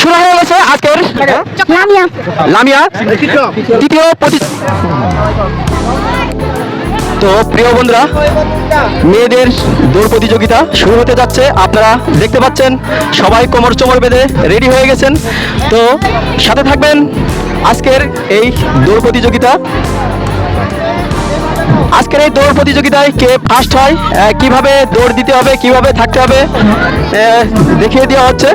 শুরু হয়ে গেছে আজকের লামিয়া। লামিয়া তৃতীয় তো প্রিয় বন্ধুরা মেয়েদের দৌড় প্রতিযোগিতা শুরু হতে যাচ্ছে। আপনারা দেখতে পাচ্ছেন সবাই কোমর চোমর বেঁধে রেডি হয়ে গেছেন। তো সাথে থাকবেন আজকের এই দৌড় প্রতিযোগিতা। আজকের এই দৌড় প্রতিযোগিতায় কে ফার্স্ট হয় কীভাবে দৌড় দিতে হবে, কীভাবে থাকতে হবে দেখিয়ে দেওয়া হচ্ছে।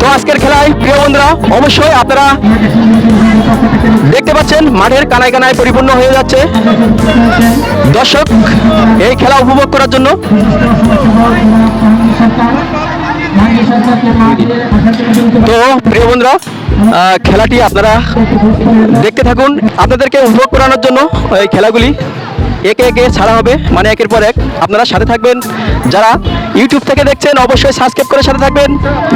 তো আজকের খেলায় প্রিয় বন্ধুরা, অবশ্যই আপনারা দেখতে পাচ্ছেন, মাঠের কানায় কানায় পরিপূর্ণ হয়ে যাচ্ছে। দর্শক, এই খেলা উপভোগ করার জন্য তো প্রিয় বন্ধুরা খেলাটি আপনারা দেখতে থাকুন। আপনাদেরকে উপভোগ করানোর জন্য এই খেলাগুলি একে একে ছাড়া হবে মানে একের পর এক। আপনারা সাথে থাকবেন। যারা ইউটিউব থেকে দেখছেন, অবশ্যই সাবস্ক্রাইব করে সাথে থাকবেন।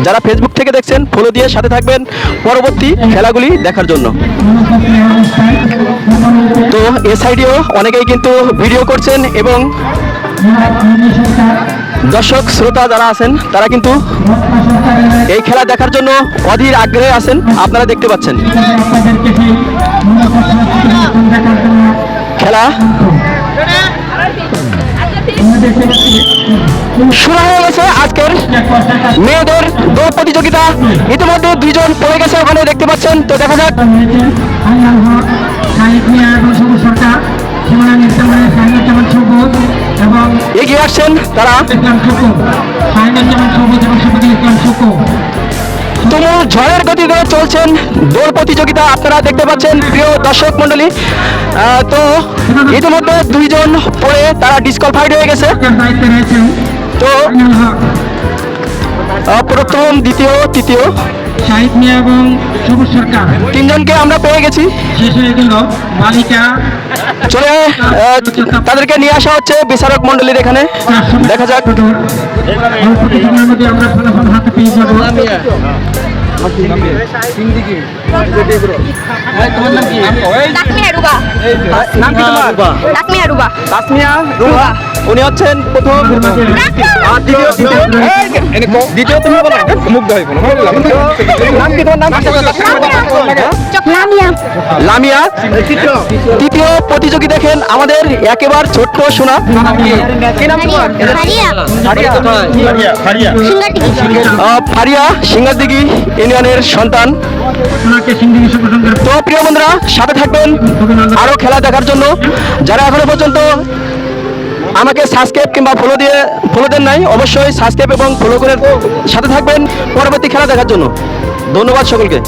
যারা ফেসবুক থেকে দেখছেন ফলো দিয়ে সাথে থাকবেন পরবর্তী খেলাগুলি দেখার জন্য। তো এ সাইডেও অনেকেই কিন্তু ভিডিও করছেন এবং দর্শক, শ্রোতা যারা আছেন, তারা কিন্তু এই খেলা দেখার জন্য অধীর আগ্রহে আছেন। আপনারা দেখতে পাচ্ছেন। খেলা শুরু হয়ে গেছে আজকের মেয়েদের দৌড় প্রতিযোগিতা। ইতিমধ্যে দুইজন পড়ে গেছে ওখানে, দেখতে পাচ্ছেন। তো দেখা যাক। ইসলাম শুকু তুমুল ঝড়ের গতিতে চলছেন দৌড় প্রতিযোগিতা। আপনারা দেখতে পাচ্ছেন, প্রিয় দর্শক মন্ডলী তো ইতিমধ্যে দুইজন পড়ে তারা ডিসকোয়ালিফাইড হয়ে গেছে। তো প্রথম, দ্বিতীয়, তৃতীয়। শাহিদ মিয়া এবং সবুজ সরকার। তিনজনকে আমরা পেয়ে গেছি। শেষ হয়ে গেল মালিকা চলে তাদেরকে নিয়ে আসা হচ্ছে বিচারক মন্ডলীর এখানে। দেখা যাক। আমরা ফলাফল হাতে পেয়ে যাব উনি হচ্ছেন প্রথম আর দ্বিতীয় দ্বিতীয় দ্বিতীয় তুমি বলো। মুগ্ধ বলো নাম কি তোমার? নাম? লামিয়া। লামিয়া? তৃতীয় প্রতিযোগী দেখেন আমাদের একেবারে ছোট্ট শোনা কি নাম তোমার? ফারিয়া। সিঙ্গারদিঘি। ইউনিয়নের সন্তান। তো প্রিয় বন্ধুরা সাথে থাকবেন। আরও খেলা দেখার জন্য। যারা এখনও পর্যন্ত আমাকে সাবস্ক্রাইব কিংবা ফলো দিয়ে ফলো দেন নাই, অবশ্যই সাবস্ক্রাইব এবং ফলো করে সাথে থাকবেন। পরবর্তী খেলা দেখার জন্য। ধন্যবাদ সকলকে।